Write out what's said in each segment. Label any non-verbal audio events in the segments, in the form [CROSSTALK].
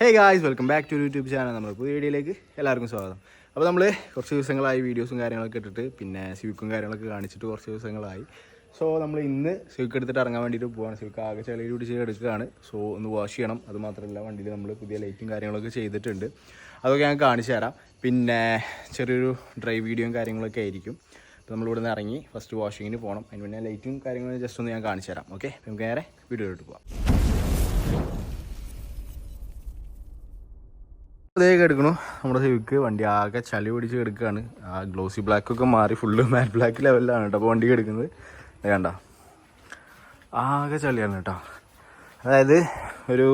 Hey guys welcome back to YouTube channel നമ്മൾ പുതിയ വീഡിയോയിലേക്ക് എല്ലാവർക്കും സ്വാഗതം. അപ്പോൾ നമ്മൾ കുറച്ച് ദിവസങ്ങളായി വീഡിയോസും കാര്യങ്ങളൊക്കെ ഇട്ടിട്ട് പിന്നെ സ്വിക്കും കാര്യങ്ങളൊക്കെ കാണിച്ചിട്ട് കുറച്ച് ദിവസങ്ങളായി. സോ നമ്മൾ ഇന്ന് സ്വിക്ക് എടുത്തിട്ട് ഇറങ്ങാൻ വേണ്ടിയിട്ട് പോവാണ്. സ്വിക്ക് ആകെ ചെളിയിൽ എടുക്കുകയാണ്. സോ ഒന്ന് വാഷ് ചെയ്യണം. അത് മാത്രമല്ല വണ്ടിയിൽ നമ്മൾ പുതിയ ലൈറ്റും കാര്യങ്ങളൊക്കെ ചെയ്തിട്ടുണ്ട്. അതൊക്കെ ഞാൻ കാണിച്ചു തരാം. പിന്നെ ചെറിയൊരു ഡ്രൈവ് വീഡിയോയും കാര്യങ്ങളൊക്കെ ആയിരിക്കും. അപ്പോൾ നമ്മളിവിടെ നിന്ന് ഇറങ്ങി ഫസ്റ്റ് വാഷിങ്ങിന് പോകണം അതിന് പിന്നെ ലൈറ്റും കാര്യങ്ങളും ജസ്റ്റ് ഒന്ന് ഞാൻ കാണിച്ചു തരാം. ഓക്കെ നമുക്ക് നേരെ വീഡിയോയിലോട്ട് പോകാം അതേക്ക് എടുക്കണു നമ്മുടെ സിവിക്ക് വണ്ടി ആകെ ചളി പിടിച്ച് എടുക്കുകയാണ് ആ ഗ്ലോസി ബ്ലാക്ക് ഒക്കെ മാറി ഫുള്ള് മാറ്റ് ബ്ലാക്ക് ലെവലിലാണ് കേട്ടോ അപ്പോൾ വണ്ടി എടുക്കുന്നത് വേണ്ട ആകെ ചളിയാണ് കേട്ടോ അതായത് ഒരു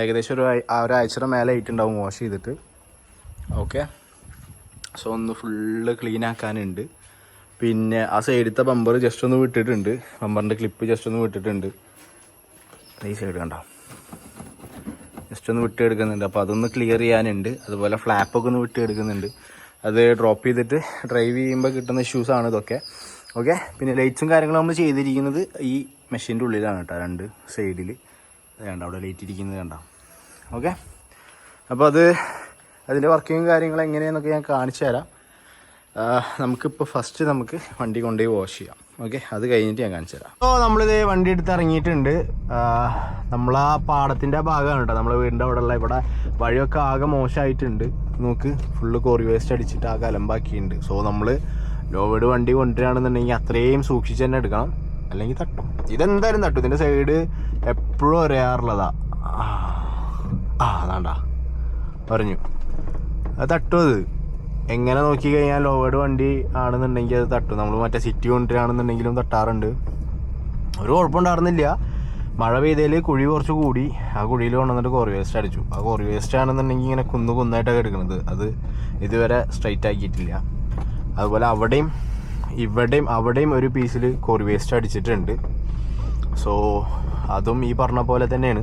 ഏകദേശം ഒരു ഒരാഴ്ചയുടെ മേലെ ആയിട്ടുണ്ടാവും വാഷ് ചെയ്തിട്ട്. ഓക്കെ സോ ഒന്ന് ഫുള്ള് ക്ലീൻ ആക്കാനുണ്ട്. പിന്നെ ആ സൈഡത്തെ ബമ്പർ ജസ്റ്റ് ഒന്ന് വിട്ടിട്ടുണ്ട്. ബമ്പറിന്റെ ക്ലിപ്പ് ജസ്റ്റ് ഒന്ന് വിട്ടിട്ടുണ്ട്. ഈ സൈഡ് കണ്ടോ? ജസ്റ്റ് ഒന്ന് വിട്ട് എടുക്കുന്നുണ്ട് അപ്പോൾ അതൊന്ന് ക്ലിയർ ചെയ്യാനുണ്ട്. അതുപോലെ ഫ്ലാപ്പൊക്കെ ഒന്ന് വിട്ട് എടുക്കുന്നുണ്ട് അത് ഡ്രോപ്പ് ചെയ്തിട്ട് ഡ്രൈവ് ചെയ്യുമ്പോൾ കിട്ടുന്ന ഇഷ്യൂസ് ആണ് ഇതൊക്കെ. ഓക്കെ പിന്നെ ലൈറ്റ്സും കാര്യങ്ങളും നമ്മൾ ചെയ്തിരിക്കുന്നത് ഈ മെഷീന്റെ ഉള്ളിലാണ് കേട്ടോ. രണ്ട് സൈഡിൽ വേണ്ട അവിടെ ലൈറ്റ് ഇരിക്കുന്നത് കണ്ട? ഓക്കെ അപ്പോൾ അത് അതിന്റെ വർക്കിങ്ങും കാര്യങ്ങളും എങ്ങനെയാണെന്നൊക്കെ ഞാൻ കാണിച്ചു തരാം നമുക്കിപ്പോൾ ഫസ്റ്റ് നമുക്ക് വണ്ടി കൊണ്ടുപോയി വാഷ് ചെയ്യാം. ഓക്കെ അത് കഴിഞ്ഞിട്ട് ഞാൻ കാണിച്ചു തരാം. അപ്പോൾ നമ്മളിത് വണ്ടി എടുത്ത് ഇറങ്ങിയിട്ടുണ്ട്. നമ്മളാ പാടത്തിന്റെ ഭാഗമാണ് കേട്ടോ. നമ്മളെ വീടിന്റെ അവിടെ ഉള്ള ഇവിടെ വഴിയൊക്കെ ആകെ മോശമായിട്ടുണ്ട്. നോക്ക് ഫുള്ള് കോറി വേസ്റ്റ് അടിച്ചിട്ട് ആകെ അലമ്പാക്കിയിട്ടുണ്ട്. സോ നമ്മൾ ലോവേഡ് വണ്ടി കൊണ്ടുവരികയാണെന്നുണ്ടെങ്കിൽ അത്രയും സൂക്ഷിച്ച് തന്നെ എടുക്കണം. അല്ലെങ്കിൽ തട്ടും. ഇതെന്തായാലും തട്ടും. ഇതിന്റെ സൈഡ് എപ്പോഴും അറിയാറുള്ളതാ ആ അതാണ്ടാ. പറഞ്ഞു. അത് തട്ടും അത്. എങ്ങനെ നോക്കി കഴിഞ്ഞാൽ ലോവേഡ് വണ്ടി ആണെന്നുണ്ടെങ്കിൽ അത് തട്ടും. നമ്മൾ മറ്റേ സിറ്റി കൊണ്ടുവരികയാണെന്നുണ്ടെങ്കിലും തട്ടാറുണ്ട്. ഒരു കുഴപ്പമുണ്ടായിരുന്നില്ല. മഴ പെയ്തതിൽ കുഴി കുറച്ച് കൂടി. ആ കുഴിയിൽ കൊണ്ടുവന്നിട്ട് കോറി വേസ്റ്റ് അടിച്ചു. ആ കോറി വേസ്റ്റ് ആണെന്നുണ്ടെങ്കിൽ ഇങ്ങനെ കുന്നു കുന്നായിട്ടൊക്കെ എടുക്കുന്നത് അത് ഇതുവരെ സ്ട്രൈറ്റ് ആക്കിയിട്ടില്ല. അതുപോലെ അവിടെയും ഇവിടെയും അവിടെയും ഒരു പീസിൽ കോറി വേസ്റ്റ് അടിച്ചിട്ടുണ്ട്. സോ അതും ഈ പറഞ്ഞ പോലെ തന്നെയാണ്.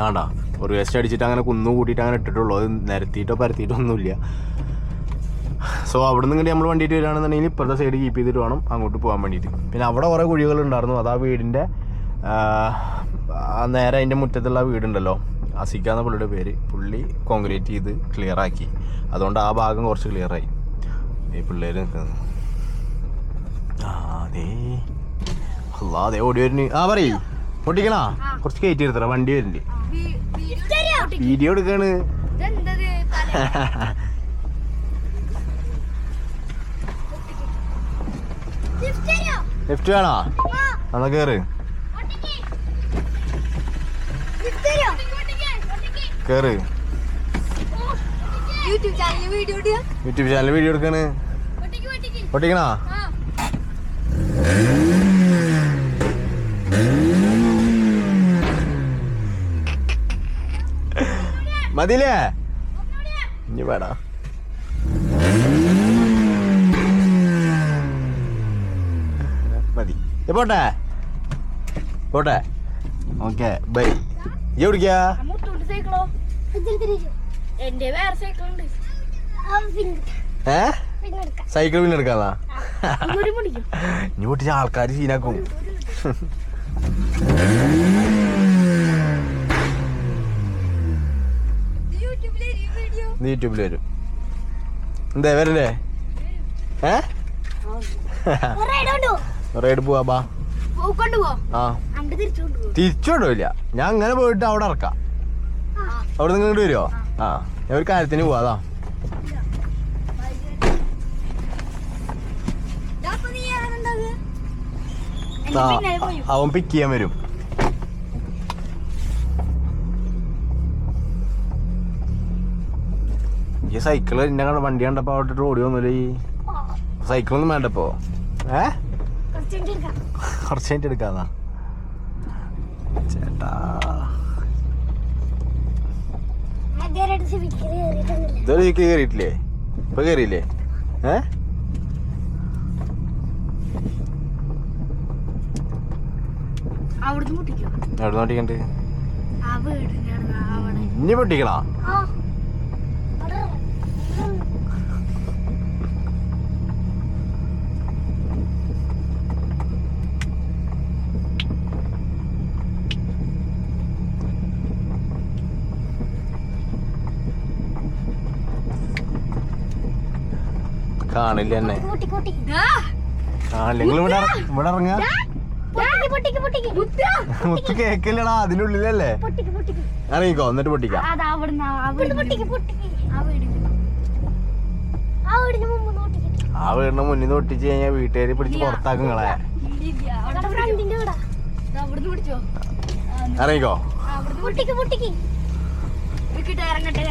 ആണ്ടാ ഒരു വേസ്റ്റ് അടിച്ചിട്ട് അങ്ങനെ കുന്നു കൂട്ടിയിട്ട് അങ്ങനെ ഇട്ടിട്ടുള്ളൂ. അത് നിരത്തിയിട്ടോ പരത്തിയിട്ടോ ഒന്നുമില്ല. സോ അവിടെ നിന്ന് നമ്മൾ വണ്ടിയിട്ട് വരികയാണെന്നുണ്ടെങ്കിൽ ഇപ്പുറത്തെ സൈഡ് കീപ്പ് ചെയ്തിട്ട് വേണം അങ്ങോട്ട് പോകാൻ വേണ്ടിയിട്ട്. പിന്നെ അവിടെ കുറേ കുഴികൾ ഉണ്ടായിരുന്നു അത് ആ വീടിന്റെ നേരെ അതിന്റെ മുറ്റത്തുള്ള വീടുണ്ടല്ലോ. അസിക്കാന്ന പുള്ളിയുടെ പേര്. പുള്ളി കോൺക്രീറ്റ് ചെയ്ത് ക്ലിയർ ആക്കി. അതുകൊണ്ട് ആ ഭാഗം കുറച്ച് ക്ലിയർ ആയി. ഈ പിള്ളേർ നിൽക്കുന്നത് അതേ അല്ലാ അതേ ഓടി വരുന്നു. ആ പറയ്. പൊട്ടിക്കണാ? കുറച്ച് കയറ്റി എടുത്തറ വണ്ടി വരുന്നുണ്ട്. വീഡിയോ എടുക്കാണ്. [LAUGHS] ലിഫ്റ്റോ വേണോ? എന്നാ കേറ്. കേറ്. യൂട്യൂബ് ചാനൽ വീഡിയോ എടുക്കാണ്. ഒട്ടിക്കണോ മതിയില്ലേ ഇനി വേടാ മതി ഏ, പോട്ടെ. പോട്ടെ. Okay bye. സൈക്കിൾ ഉണ്ട് ഏ? സൈക്കിൾ പിന്നെ എടുക്കാന്നാ ഇങ്ങോട്ട് പിടിക്കും. ഇനി പൊട്ടിച്ച ആൾക്കാർ സീനാക്കും. യൂട്യൂബിൽ വരും. എന്താ വരണ്ടേ? ഏ? റൈഡ് പോവാ ബാ. ആ. ഞാൻ അങ്ങനെ പോയിട്ട് അവിടെ ഇറക്കാം. അവിടെ നിങ്ങൾ ഇങ്ങോട്ട് വരുമോ ആ. ഞാൻ ഒരു കാര്യത്തിന് പോവാതാ അവൻ പിക്ക് ചെയ്യാൻ വരും. ഈ സൈക്കിൾ എന്നെ കണ്ട വണ്ടി കണ്ടപ്പോ അവിടെ ഓടി വന്നില്ല ഈ? സൈക്കിളൊന്നും വേണ്ടപ്പോ. ഏ? കുറച്ച് കഴിഞ്ഞിട്ട് എടുക്കാന്നാ? ചേട്ടാ. ഇതൊരു കയറിയിട്ടില്ലേ? ഇപ്പൊ കയറിയില്ലേ? ഏ? അവിടുന്ന് ഇനി പൊട്ടിക്കണോ? കാണില്ല എന്നെ. കാണില്ല. ഇവിടെ ഇവിടെ ഇറങ്ങുക. കേക്കില്ലടാ അതിനുള്ളിലല്ലേ? ഇറങ്ങിക്കോ എന്നിട്ട് പൊട്ടിക്കാം. ആ വീടിന് മുന്നിൽ നിന്ന് ഒട്ടിച്ച് കഴിഞ്ഞാൽ വീട്ടുകാരെ പിടിച്ച് പുറത്താക്കും നിങ്ങളെ. ഇറങ്ങിക്കോ. ഇറങ്ങട്ടെ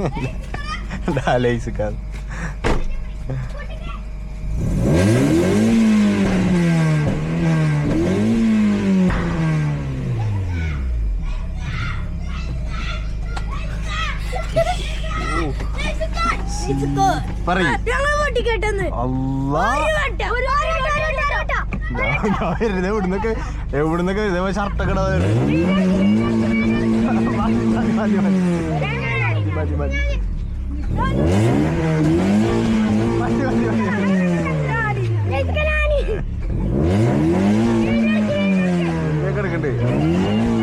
[LAUGHS] Dale, hice caso. എവിടുന്നൊക്കെ ഇതേപോലെ ഷർട്ടൊക്കെ [LAUGHS] മതി, മതി, മതി, മതി. മതി, മതി.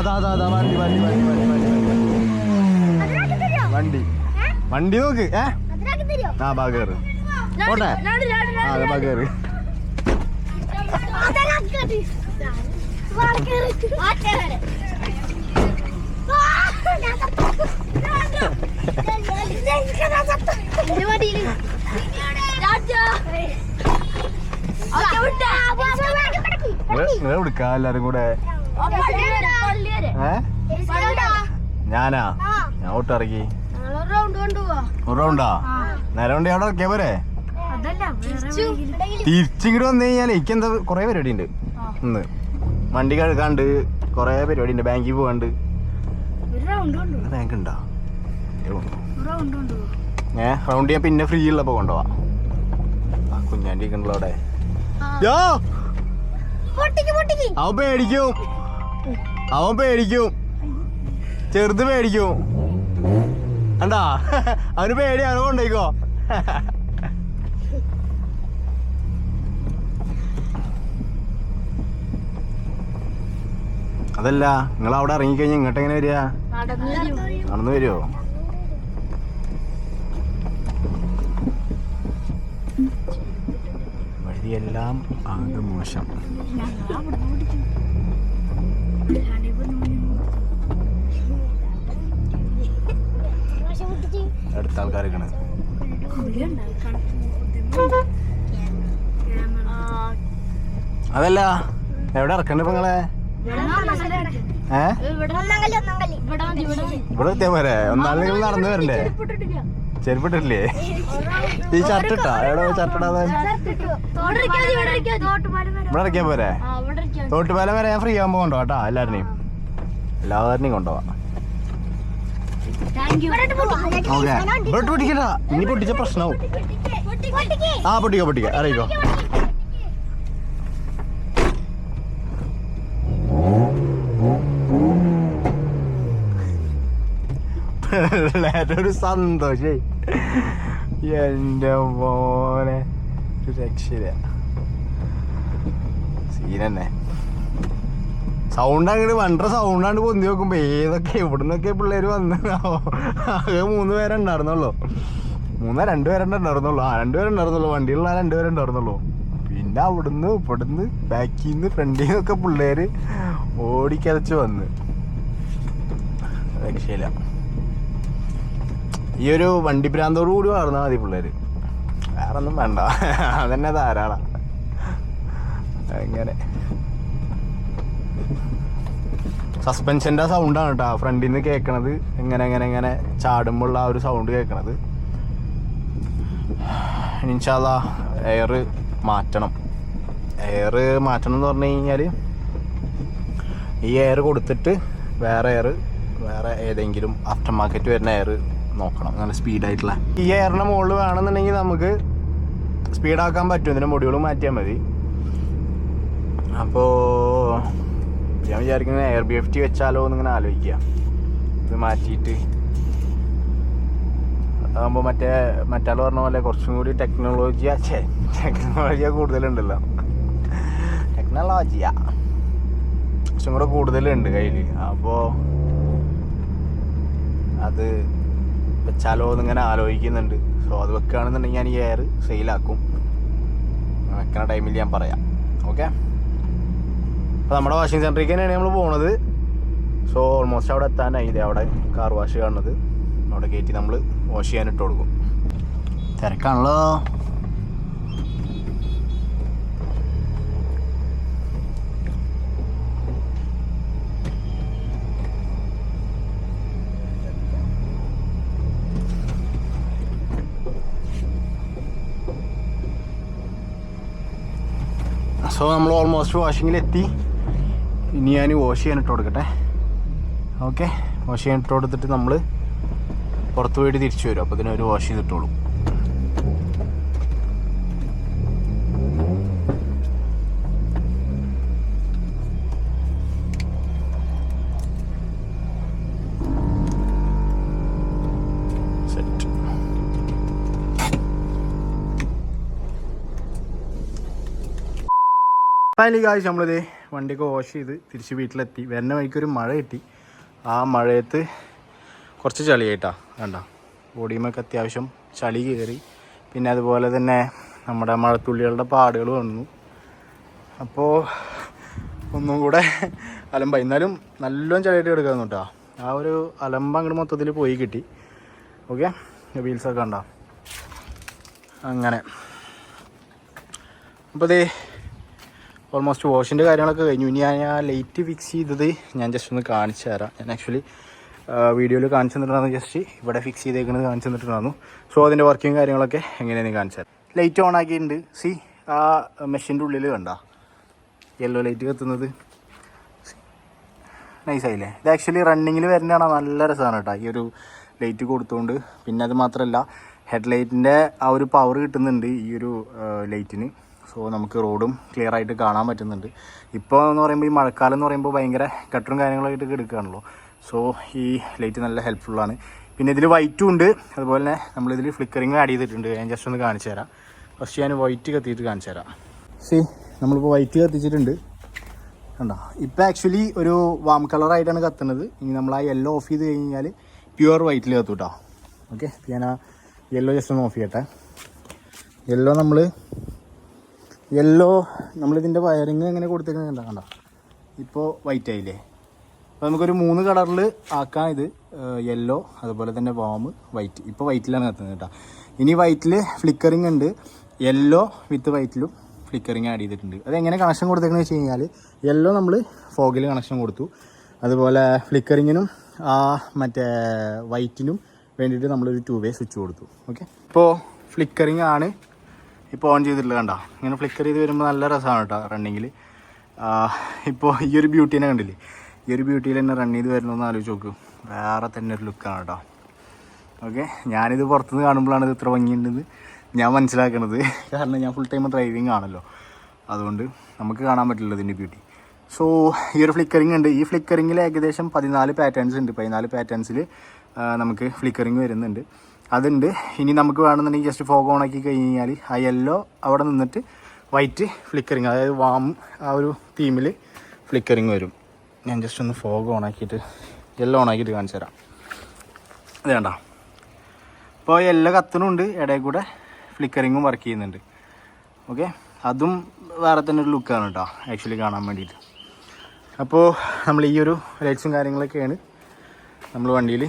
അതാ അതാ അതാ വണ്ടി വണ്ടി വണ്ടി വണ്ടി വണ്ടി വണ്ടി വണ്ടി നോക്ക് ഏ ആ ബാ കയറ് പോട്ടെ ആ ബാ കയറ് നിങ്ങൾ എടുക്കാം എല്ലാരും കൂടെ ഏ? ഞാനാ? ഞാൻ ഒട്ടിറക്കി. ഒരു റൗണ്ടാ നേരെ വണ്ടി അവിടെ ഇറക്കിയാ പോരെ? അതല്ല തിരിച്ചിങ്ങോട്ട് വന്നു കഴിഞ്ഞാൽ എനിക്ക് എന്താ കൊറേ പരിപാടി ഉണ്ട് ഇന്ന് വണ്ടി കഴുകാണ്ട് കൊറേ പരിപാടി ഉണ്ട് ബാങ്കിൽ പോകാണ്ട്. ഒരു റൗണ്ട് കൊണ്ടുപോവാ ബാങ്ക് ഉണ്ടോ ഏ റൗണ്ട് ചെയ്യാൻ പിന്നെ ഫ്രീ ഉള്ളപ്പോ കൊണ്ടുപോവാ. ആ കുഞ്ഞാണ്ടി ഉണ്ടല്ലോ അവിടെ അവ പൊട്ടിക്ക് പൊട്ടിക്ക്. അവൻ പേടിക്കും. അവൻ പേടിക്കും. ചെറുത് പേടിക്കും. കണ്ടാ? അവന് പേടി അവനെ കൊണ്ടേക്കോ അതല്ല നിങ്ങൾ അവിടെ ഇറങ്ങിക്കഴിഞ്ഞാൽ ഇങ്ങോട്ട് എങ്ങനെ വരിക? നടന്നു വരുമോ വഴിയെല്ലാം ആകെ മോശം. അടുത്ത ആൾക്കാരൊക്കെയാണ് അതല്ല എവിടെ ഇറക്കണ്ട നിങ്ങളെ? ഇവിടെ എത്തിയാ പോരെ. ഒന്നാമത് നിങ്ങൾ നടന്നു വരണ്ടേ? ചെരുപ്പിട്ടില്ലേ ഈ ചട്ടിട്ടാ എവിടെ ചട്ടിടാതെ ഇവിടെ ഇറക്കിയാ പോരെ? തോട്ടുപാലം വരെ ഞാൻ ഫ്രീ ആകുമ്പോ കൊണ്ടുപോകാം കേട്ടോ എല്ലാവരുടെയും എല്ലാവരുടെയും കൊണ്ടുപോവാം ഓക്കെ. ഇവിടെ പൊട്ടിക്കട്ടാ ഇനി പൊട്ടിച്ച പ്രശ്നവും ആ പൊട്ടിക്ക പൊട്ടിക്ക. അറിയിക്കോ. ഒരു സന്തോഷേ. എന്റെ മോനെ. രക്ഷയില്ല. സീനന്നെ സൗണ്ട് അങ്ങോട്ട് വണ്ടർ സൗണ്ടാണ്ട് പൊന്തി നോക്കുമ്പോ ഏതൊക്കെ എവിടുന്നൊക്കെ പിള്ളേര് വന്ന് ആകെ മൂന്ന് പേരുണ്ടായിരുന്നുള്ളൂ. മൂന്നോ രണ്ടുപേരുണ്ടായിരുന്നുള്ളൂ ആ രണ്ടുപേരുണ്ടായിരുന്നുള്ളൂ വണ്ടിയിലുള്ള രണ്ടുപേരുണ്ടായിരുന്നുള്ളൂ പിന്നെ അവിടുന്ന് ഇവിടുന്ന് ബാക്കിൽ നിന്ന് ഫ്രണ്ടിൽ നിന്നൊക്കെ പിള്ളേര് ഓടിക്കതച്ച് വന്ന് രക്ഷയില്ല ഈ ഒരു വണ്ടി ഭ്രാന്തോടു കൂടി വളർന്നാൽ മതി പിള്ളേര്. വേറെ ഒന്നും വേണ്ട. അതന്നെ ധാരാളം. അങ്ങനെ. സസ്പെൻഷന്റെ സൗണ്ടാണ് കേട്ടോ ഫ്രണ്ടിൽ നിന്ന് കേൾക്കണത് എങ്ങനെ എങ്ങനെ എങ്ങനെ ചാടുമ്പോഴുള്ള ആ ഒരു സൗണ്ട് കേൾക്കണത് ഇൻഷാല്ല എയർ മാറ്റണം. എയർ മാറ്റണം എന്ന് പറഞ്ഞു കഴിഞ്ഞാൽ ഈ എയർ കൊടുത്തിട്ട് വേറെ എയർ വേറെ ഏതെങ്കിലും ആഫ്റ്റർ മാർക്കറ്റ് വരുന്ന എയർ നോക്കണം. നല്ല സ്പീഡായിട്ടുള്ള ഈ എയറിന്റെ മുകളിൽ വേണമെന്നുണ്ടെങ്കിൽ നമുക്ക് സ്പീഡാക്കാൻ പറ്റും. ഇതിന്റെ മുടികൾ മാറ്റിയാൽ മതി. അപ്പോൾ ഞാൻ വിചാരിക്കുന്നത് എയർ ബി എഫ് ടി വെച്ചാലോ എന്നിങ്ങനെ ആലോചിക്കുക. ഇത് മാറ്റിയിട്ട്. അതാകുമ്പോൾ മറ്റേ മറ്റാൾ പറഞ്ഞ പോലെ കുറച്ചും കൂടി ടെക്നോളജി ഛേ ടെക്നോളജിയ കൂടുതലുണ്ടല്ലോ. ടെക്നോളജിയാ കുറച്ചും കൂടെ കൂടുതലുണ്ട് കയ്യിൽ അപ്പോൾ അത് വെച്ചാലോ എന്നിങ്ങനെ ആലോചിക്കുന്നുണ്ട്. സോ അത് വെക്കുകയാണെന്നുണ്ടെങ്കിൽ ഞാൻ ഈ എയർ സെയിലാക്കും വെക്കണ ടൈമിൽ ഞാൻ പറയാം. ഓക്കെ അപ്പോൾ നമ്മുടെ വാഷിംഗ് സെന്ററിലേക്ക് തന്നെയാണ് നമ്മൾ പോണത്. സോ ഓൾമോസ്റ്റ് അവിടെ എത്താനായി. ഇതേ അവിടെ കാർ വാഷ് കാണുന്നത്. അവിടെ കയറ്റി നമ്മൾ വാഷ് ചെയ്യാൻ ഇട്ട് കൊടുക്കും. തിരക്കാണല്ലോ. സോ നമ്മൾ ഓൾമോസ്റ്റ് വാഷിങ്ങിലെത്തി ഇനി ഞാൻ വാഷ് ചെയ്യാൻ ഇട്ട് കൊടുക്കട്ടെ. ഓക്കെ? വാഷ് ചെയ്യാൻ ഇട്ട് കൊടുത്തിട്ട് നമ്മൾ പുറത്ത് പോയിട്ട് തിരിച്ചു വരും. അപ്പോൾ ഇതിനൊരു വാഷ് ചെയ്തിട്ടോളൂ. ഫൈനലി കാഴ്ച നമ്മളിത് വണ്ടിയൊക്കെ വാഷ് ചെയ്ത് തിരിച്ച് വീട്ടിലെത്തി. വരുന്ന വഴിക്കൊരു മഴ കിട്ടി. ആ മഴയത്ത് കുറച്ച് ചളിയായിട്ടാ. വേണ്ട ബോഡിയുമൊക്കെ അത്യാവശ്യം ചളി കയറി. പിന്നെ അതുപോലെ തന്നെ നമ്മുടെ മഴത്തുള്ളികളുടെ പാടുകൾ വന്നു. അപ്പോൾ ഒന്നും കൂടെ അലമ്പ. എന്നാലും നല്ലോണം ചളിയായിട്ട് എടുക്കാമെന്ന് കേട്ടോ. ആ ഒരു അലമ്പ അങ്ങോട്ട് മൊത്തത്തിൽ പോയി കിട്ടി. ഓക്കെ? വീൽസൊക്കെ ഉണ്ടോ അങ്ങനെ. അപ്പോൾ ദേ ഓൾമോസ്റ്റ് വാഷിന്റെ കാര്യങ്ങളൊക്കെ കഴിഞ്ഞു. ഇനി ഞാൻ ആ ലൈറ്റ് ഫിക്സ് ചെയ്തത് ഞാൻ ജസ്റ്റ് ഒന്ന് കാണിച്ചു തരാം. ഞാൻ ആക്ച്വലി വീഡിയോയിൽ കാണിച്ചു തന്നിട്ടുണ്ടായിരുന്നു ജസ്റ്റ് ഇവിടെ ഫിക്സ് ചെയ്തേക്കുന്നത് കാണിച്ചു തന്നിട്ടുണ്ടായിരുന്നു. സോ അതിന്റെ വർക്കിംഗ് കാര്യങ്ങളൊക്കെ എങ്ങനെയാണ് കാണിച്ചു തരാം. ലൈറ്റ് ഓൺ ആക്കിയിട്ടുണ്ട്. സി ആ മെഷീന്റെ ഉള്ളിൽ കണ്ട? Yellow light കത്തുന്നത്. നൈസായില്ലേ ഇത് ആക്ച്വലി റണ്ണിങ്ങിൽ വരുന്നതാണ്. നല്ല രസമാണ് കേട്ടോ. ഈ ഒരു ലൈറ്റ് കൊടുത്തുകൊണ്ട് പിന്നെ അത് മാത്രമല്ല ഹെഡ് ലൈറ്റിന്റെ ആ ഒരു പവർ കിട്ടുന്നുണ്ട് ഈ ഒരു ലൈറ്റിന് സോ നമുക്ക് റോഡും ക്ലിയർ ആയിട്ട് കാണാൻ പറ്റുന്നുണ്ട്. ഇപ്പോൾ എന്ന് പറയുമ്പോൾ ഈ മഴക്കാലം എന്ന് പറയുമ്പോൾ ഭയങ്കര ഗട്ടറും കാര്യങ്ങളായിട്ട് എടുക്കുകയാണല്ലോ സോ ഈ ലൈറ്റ് നല്ല ഹെൽപ്ഫുള്ളാണ് പിന്നെ ഇതിൽ വൈറ്റും ഉണ്ട്. അതുപോലെ തന്നെ നമ്മളിതിൽ ഫ്ലിക്കറിങ് ആഡ് ചെയ്തിട്ടുണ്ട്. ഞാൻ ജസ്റ്റ് ഒന്ന് കാണിച്ചു തരാം. ഫസ്റ്റ് ഞാൻ വൈറ്റ് കത്തിയിട്ട് കാണിച്ചു തരാം. സി നമ്മളിപ്പോൾ വൈറ്റ് കത്തിച്ചിട്ടുണ്ട്. കണ്ടോ? ഇപ്പം ആക്ച്വലി ഒരു വാം കളറായിട്ടാണ് കത്തുന്നത്. ഇനി നമ്മൾ ആ യെല്ലോ ഓഫ് ചെയ്ത് കഴിഞ്ഞാൽ പ്യുവർ വൈറ്റിൽ കത്തും കേട്ടോ ഓക്കെ ഞാൻ ആ യെല്ലോ ജസ്റ്റ് ഒന്ന് ഓഫ് ചെയ്യട്ടെ. യെല്ലോ നമ്മൾ യെല്ലോ നമ്മളിതിന്റെ വയറിങ് എങ്ങനെ കൊടുത്തേക്കുന്നത് കണ്ടോ ഇപ്പോൾ വൈറ്റ് ആയില്ലേ? അപ്പോൾ നമുക്കൊരു മൂന്ന് കളറിൽ ആക്കാം ഇത്. യെല്ലോ അതുപോലെ തന്നെ വാം വൈറ്റ് ഇപ്പോൾ വൈറ്റിലാണ് കത്തുന്നത് കേട്ടോ. ഇനി വൈറ്റിൽ ഫ്ലിക്കറിങ് ഉണ്ട്. യെല്ലോ വിത്ത് വൈറ്റിലും ഫ്ലിക്കറിങ് ആഡ് ചെയ്തിട്ടുണ്ട്. അത് എങ്ങനെ കണക്ഷൻ കൊടുത്തേക്കുന്നത് വെച്ച് കഴിഞ്ഞാൽ യെല്ലോ നമ്മൾ ഫോഗിൽ കണക്ഷൻ കൊടുത്തു. അതുപോലെ ഫ്ലിക്കറിങ്ങിനും ആ മറ്റേ വൈറ്റിനും വേണ്ടിയിട്ട് നമ്മളൊരു ടു വേ സ്വിച്ച് കൊടുത്തു. ഓക്കെ ഇപ്പോൾ ഫ്ലിക്കറിങ് ആണ്. ഇപ്പോൾ ഓൺ ചെയ്തിട്ടില്ല കണ്ട? ഇങ്ങനെ ഫ്ലിക്കർ ചെയ്ത് വരുമ്പോൾ നല്ല രസമാണ് കേട്ടോ റണ്ണിങ്ങിൽ ഇപ്പോൾ ഈ ഒരു ബ്യൂട്ടീനെ കണ്ടില്ലേ? ഈ ഒരു ബ്യൂട്ടിയിൽ തന്നെ റൺ ചെയ്ത് വരണമെന്ന് ആലോചിച്ച് നോക്ക്. വേറെ തന്നെ ഒരു ലുക്കാണ് കേട്ടോ ഓക്കെ ഞാനിത് പുറത്തുനിന്ന് കാണുമ്പോഴാണ് ഇത് ഇത്ര ഭംഗിയുണ്ടെന്ന് ഞാൻ മനസ്സിലാക്കണത്. കാരണം ഞാൻ ഫുൾ ടൈം ഡ്രൈവിംഗ് ആണല്ലോ. അതുകൊണ്ട് നമുക്ക് കാണാൻ പറ്റില്ല ഇതിന്റെ ബ്യൂട്ടി സോ ഈ ഒരു ഫ്ലിക്കറിങ് ഉണ്ട്. ഈ ഫ്ലിക്കറിങ്ങിൽ ഏകദേശം പതിനാല് പാറ്റേൺസ് ഉണ്ട്. പതിനാല് പാറ്റേൺസിൽ നമുക്ക് ഫ്ലിക്കറിങ് വരുന്നുണ്ട്. അതുണ്ട്. ഇനി നമുക്ക് വേണമെന്നുണ്ടെങ്കിൽ ജസ്റ്റ് ഫോഗ് ഓൺ ആക്കി കഴിഞ്ഞ് കഴിഞ്ഞാൽ ആ യെല്ലോ അവിടെ നിന്നിട്ട് വൈറ്റ് ഫ്ലിക്കറിങ് അതായത് വാം ആ ഒരു തീമിൽ ഫ്ലിക്കറിങ് വരും. ഞാൻ ജസ്റ്റ് ഒന്ന് ഫോഗ് ഓൺ ആക്കിയിട്ട് യെല്ലോ ഓൺ ആക്കിയിട്ട് കാണിച്ചു തരാം. വേണ്ട ഇപ്പോൾ യെല്ലോ കത്തണുണ്ട് ഇടയിൽ കൂടെ ഫ്ലിക്കറിങ്ങും വർക്ക് ചെയ്യുന്നുണ്ട്. ഓക്കെ അതും വേറെ തന്നെ ഒരു ലുക്കാണ് കേട്ടോ ആക്ച്വലി കാണാൻ വേണ്ടിയിട്ട്. അപ്പോൾ നമ്മൾ ഈ ഒരു ലൈറ്റ്സും കാര്യങ്ങളൊക്കെയാണ് നമ്മൾ വണ്ടിയിൽ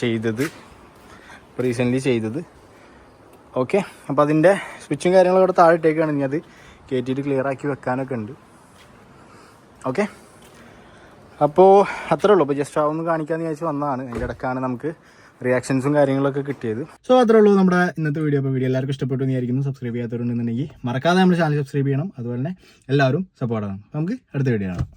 ചെയ്തത്. റീസെന്റ്ലി ചെയ്തത്. ഓക്കെ അപ്പോൾ അതിന്റെ സ്വിച്ചും കാര്യങ്ങളൊക്കെ ഇവിടെ താഴെട്ടേക്കാണ് ഇനി അത് കയറ്റിയിട്ട് ക്ലിയർ ആക്കി വെക്കാനൊക്കെ ഉണ്ട്. ഓക്കെ അപ്പോൾ അത്രേ ഉള്ളൂ. അപ്പോൾ ജസ്റ്റ് അതൊന്ന് കാണിക്കാമെന്ന് വിചാരിച്ച് വന്നതാണ്. അതിന്റെ ഇടക്കാണ് നമുക്ക് റിയാക്ഷൻസും കാര്യങ്ങളൊക്കെ കിട്ടിയത്. സോ അത്രേ ഉള്ളൂ നമ്മുടെ ഇന്നത്തെ വീഡിയോ അപ്പോൾ വീഡിയോ എല്ലാവർക്കും ഇഷ്ടപ്പെട്ടു എന്ന് വിചാരിക്കുന്നു. സബ്സ്ക്രൈബ് ചെയ്യാത്തവരുണ്ടെന്നുണ്ടെങ്കിൽ മറക്കാതെ നമ്മുടെ ചാനൽ സബ്സ്ക്രൈബ് ചെയ്യണം. അതുപോലെ തന്നെ എല്ലാവരും സപ്പോർട്ട് ചെയ്യണം. നമുക്ക് അടുത്ത വീഡിയോ കാണാം.